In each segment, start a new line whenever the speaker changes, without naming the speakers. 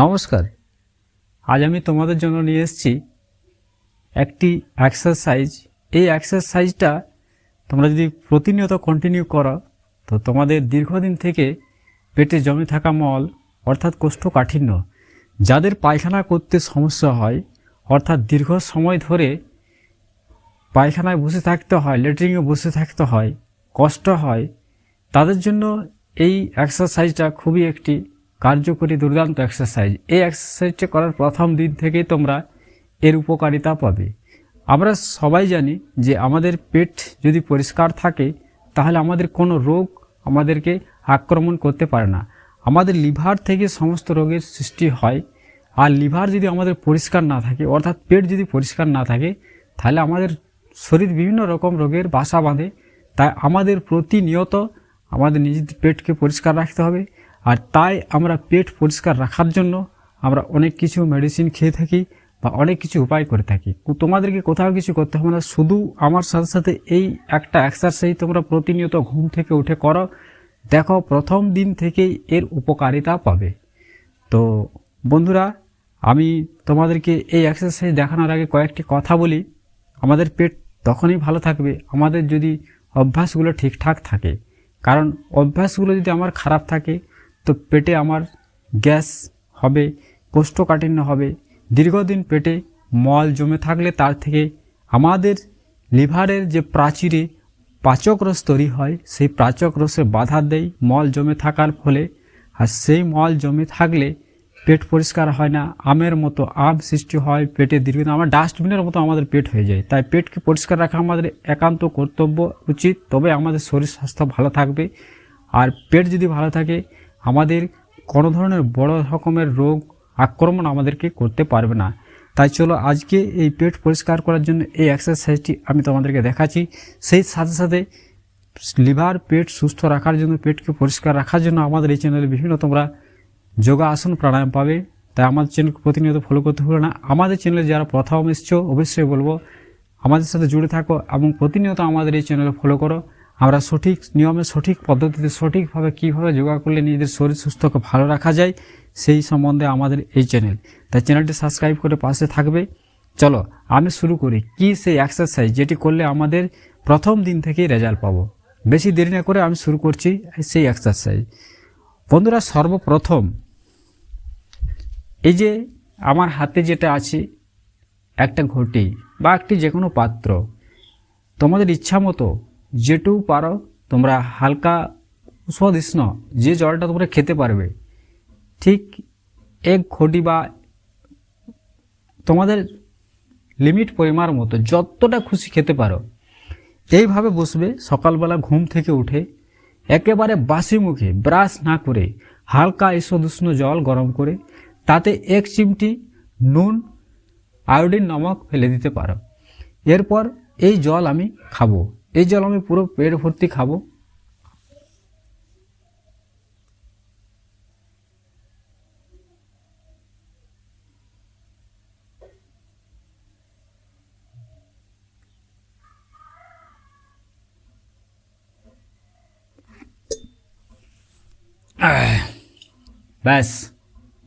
নমস্কার। আজ আমি তোমাদের জন্য নিয়ে এসেছি একটি এক্সারসাইজ এই এক্সারসাইজটা তোমরা যদি প্রতিনিয়ত কন্টিনিউ করো, তো তোমাদের দীর্ঘদিন থেকে পেটে জমে থাকা মল, অর্থাৎ কোষ্ঠকাঠিন্য, যাদের পায়খানা করতে সমস্যা হয়, অর্থাৎ দীর্ঘ সময় ধরে পায়খানায় বসে থাকতে হয় লেট্রিনে বসে থাকতে হয়, কষ্ট হয়, তাদের জন্য এই এক্সারসাইজটা খুবই একটি কার্যকরী দুর্দান্ত এক্সারসাইজ এই এক্সারসাইজটা করার প্রথম দিন থেকেই তোমরা এর উপকারিতা পাবে। আমরা সবাই জানি যে আমাদের পেট যদি পরিষ্কার থাকে, তাহলে আমাদের কোনো রোগ আমাদেরকে আক্রমণ করতে পারে না। আমাদের লিভার থেকে সমস্ত রোগের সৃষ্টি হয়। আর লিভার যদি আমাদের পরিষ্কার না থাকে, অর্থাৎ পেট যদি পরিষ্কার না থাকে, তাহলে আমাদের শরীর বিভিন্ন রকম রোগের বাসা বাঁধে। তাই আমাদের প্রতিনিয়ত আমাদের নিজেদের পেটকে পরিষ্কার রাখতে হবে। আর তাই আমরা পেট পরিষ্কার রাখার জন্য আমরা অনেক কিছু মেডিসিন খেয়ে থাকি বা অনেক কিছু উপায় করে থাকি। তোমাদেরকে কোথাও কিছু করতে হবে না, শুধু আমার সাথে সাথে এই একটা এক্সারসাইজ তোমরা প্রতিনিয়ত ঘুম থেকে উঠে করো। দেখো, প্রথম দিন থেকেই এর উপকারিতা পাবে। তো বন্ধুরা, আমি তোমাদেরকে এই এক্সারসাইজ দেখানোর আগে কয়েকটি কথা বলি। আমাদের পেট তখনই ভালো থাকবে, আমাদের যদি অভ্যাসগুলো ঠিকঠাক থাকে। কারণ অভ্যাসগুলো যদি আমার খারাপ থাকে তো পেটে আমার গ্যাস হবে, কোষ্ঠকাঠিন্য হবে। দীর্ঘদিন পেটে মল জমে থাকলে তার থেকে আমাদের লিভারের যে প্রাচীরে পাচক রস তৈরি হয়, সেই পাচক রসে বাধা দেয় মল জমে থাকার ফলে। আর সেই মল জমে থাকলে পেট পরিষ্কার হয় না, আমের মতো আম সৃষ্টি হয় পেটে দীর্ঘদিন। আমার ডাস্টবিনের মতো আমাদের পেট হয়ে যায়। তাই পেটকে পরিষ্কার রাখা আমাদের একান্ত কর্তব্য উচিত। তবে আমাদের শরীর স্বাস্থ্য ভালো থাকবে। আর পেট যদি ভালো থাকে আমাদের কোনো ধরনের বড় রকমের রোগ আক্রমণ আমাদেরকে করতে পারবে না। তাই চলো আজকে এই পেট পরিষ্কার করার জন্য এই এক্সারসাইজটি আমি তোমাদেরকে দেখাচ্ছি। সেই সাথে সাথে লিভার পেট সুস্থ রাখার জন্য, পেটকে পরিষ্কার রাখার জন্য আমাদের এই চ্যানেলে বিভিন্ন তোমরা যোগা আসন প্রাণায়াম পাবে। তাই আমাদের চ্যানেলকে প্রতিনিয়ত ফলো করতে ভুলো না। আমাদের চ্যানেলে যারা প্রথম এসছো, অবশ্যই বলব, আমাদের সাথে জুড়ে থাকো এবং প্রতিনিয়ত আমাদের এই চ্যানেলে ফলো করো। আমরা সঠিক নিয়মে, সঠিক পদ্ধতিতে, সঠিকভাবে কীভাবে যোগা করলে নিজেদের শরীর সুস্থকে ভালো রাখা যায়, সেই সম্বন্ধে আমাদের এই চ্যানেল। তাই চ্যানেলটি সাবস্ক্রাইব করে পাশে থাকবে। চলো, আমি শুরু করি। কি সেই এক্সারসাইজ যেটি করলে আমাদের প্রথম দিন থেকেই রেজাল্ট পাবো? বেশি দেরি না করে আমি শুরু করছি সেই এক্সারসাইজ বন্ধুরা, সর্বপ্রথম এই যে আমার হাতে যেটা আছে, একটা ঘটি বা একটি যে কোনো পাত্র, তোমাদের ইচ্ছা মতো যেটুকু পারো, তোমরা হালকা সুস্ন যে জলটা তোমরা খেতে পারবে। ঠিক এক ঘটি বা তোমাদের লিমিট পরিমাণ মতো যতটা খুশি খেতে পারো। এইভাবে বসবে সকালবেলা ঘুম থেকে উঠে, একেবারে বাসি মুখে ব্রাশ না করে হালকা ঈষদুষ্ণ জল গরম করে, তাতে এক চিমটি নুন, আয়োডিন নমক ফেলে দিতে পারো। এরপর এই জল আমি খাব। এই জল আমি পুরো পেট ভর্তি খাব। ব্যাস,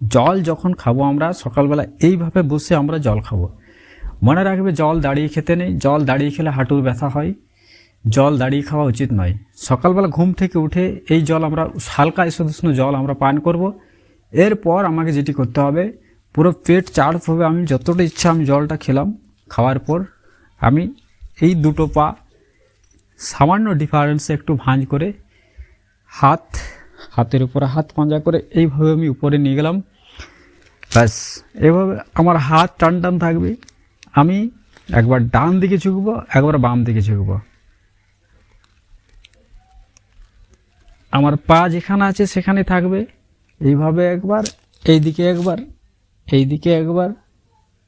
জল যখন খাব আমরা, সকালবেলা এইভাবে বসে আমরা জল খাব। মনে রাখবে জল দাঁড়িয়ে খেতে নেই, জল দাঁড়িয়ে খেলে হাঁটুর ব্যথা হয়। জল দাঁড়িয়ে খাওয়া উচিত নয়। সকালবেলা ঘুম থেকে উঠে এই জল আমরা, হালকা ঈষদুষ্ণ জল আমরা পান করব। এরপর আমাকে যেটি করতে হবে, পুরো পেট চাড়ভাবে আমি যতটা ইচ্ছা আমি জলটা খেলাম। খাওয়ার পর আমি এই দুটো পা সামান্য ডিফারেন্সে একটু ভাঁজ করে হাত, হাতের উপরে হাত পাঁজা করে এইভাবে আমি উপরে নিয়ে গেলাম। ব্যাস, এভাবে আমার হাত টান টান থাকবে। আমি একবার ডান দিকে ঝুঁকবো, একবার বাম দিকে ঝুঁকবো। আমার পা যেখানে আছে সেখানে থাকবে। এইভাবে একবার এই দিকে একবার এই দিকে একবার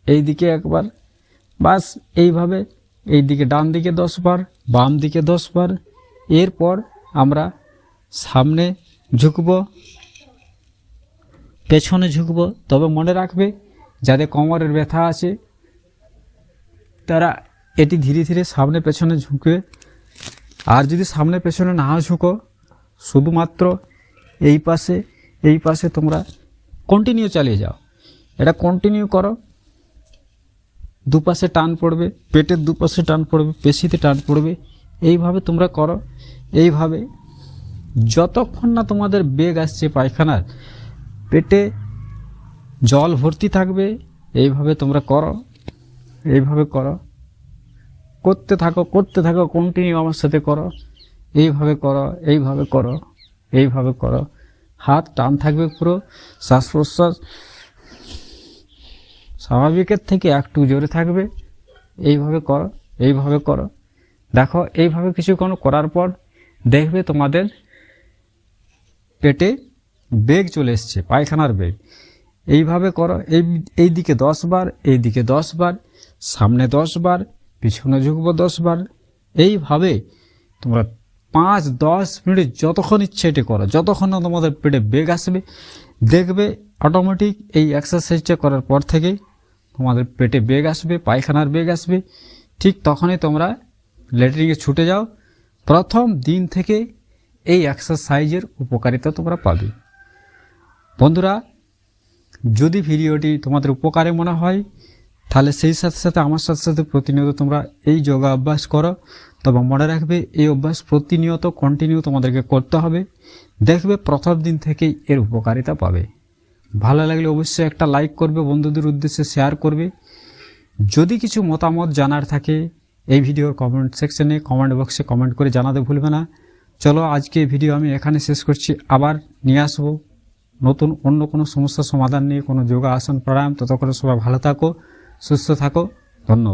এই দিকে একবার। বাস এইভাবে এই দিকে ডান দিকে দশ বার, বাম দিকে দশ বার। এরপর আমরা সামনে ঝুঁকব, পেছনে ঝুঁকব। তবে মনে রাখবে, যাদের কোমরের ব্যথা আছে, তারা এটি ধীরে ধীরে সামনে পেছনে ঝুঁকবে। আর যদি সামনে পেছনে না ঝুঁকো শুধুমাত্র এই পাশে এই পাশে তোমরা কন্টিনিউ চালিয়ে যাও। এটা কন্টিনিউ করো। দুপাশে টান পড়বে, পেটের দুপাশে টান পড়বে, পেশিতে টান পড়বে। এইভাবে তোমরা করো। এইভাবে যতক্ষণ না তোমাদের বেগ আসছে পায়খানার, পেটে জল ভর্তি থাকবে, এইভাবে তোমরা করো। এইভাবে করো। করতে থাকো করতে থাকো কন্টিনিউ আমার সাথে করো। এইভাবে করো এইভাবে করো এইভাবে করো। হাত টান থাকবে পুরো। শ্বাস প্রশ্বাস স্বাভাবিকের থেকে একটু জোরে থাকবে। এইভাবে করো এইভাবে করো। দেখো, এইভাবে কিছুক্ষণ করার পর দেখবে তোমাদের পেটে বেগ চলে এসছে, পায়খানার বেগ। এইভাবে করো, এই এই দিকে দশ বার এই দিকে দশ বার, সামনে দশ বার, পিছনে ঝুঁকবো দশ বার। এইভাবে তোমরা পাঁচ, দশ মিনিট যতক্ষণ ইচ্ছে এটি করো, যতক্ষণ না তোমাদের পেটে বেগ আসবে, দেখবে অটোমেটিক এই এক্সারসাইজটা করার পর থেকেই তোমাদের পেটে বেগ আসবে, পায়খানার বেগ আসবে। ঠিক তখনই তোমরা ল্যাট্রিনে ছুটে যাও। প্রথম দিন থেকে এই এক্সারসাইজের উপকারিতা তোমরা পাবে। বন্ধুরা, যদি ভিডিওটি তোমাদের উপকারে মনে হয়, তাহলে সেই সাথে সাথে আমার সাথে সাথে প্রতিনিয়ত তোমরা এই যোগা অভ্যাস করো। তবে মনে রাখবে, এই অভ্যাস প্রতিনিয়ত কন্টিনিউ তোমাদেরকে করতে হবে। দেখবে প্রথম দিন থেকেই এর উপকারিতা পাবে। ভালো লাগলে অবশ্যই একটা লাইক করবে, বন্ধুদের উদ্দেশ্যে শেয়ার করবে। যদি কিছু মতামত জানার থাকে, এই ভিডিওর কমেন্ট সেকশনে কমেন্ট বক্সে কমেন্ট করে জানাতে ভুলবে না। চলো, আজকে ভিডিও আমি এখানে শেষ করছি। আবার নিয়ে আসব নতুন অন্য কোনো সমস্যার সমাধান নিয়ে কোনো যোগা আসন প্রাণায়াম। ততক্ষণে সবাই ভালো থাকো, সুস্থ থাকো। ধন্যবাদ।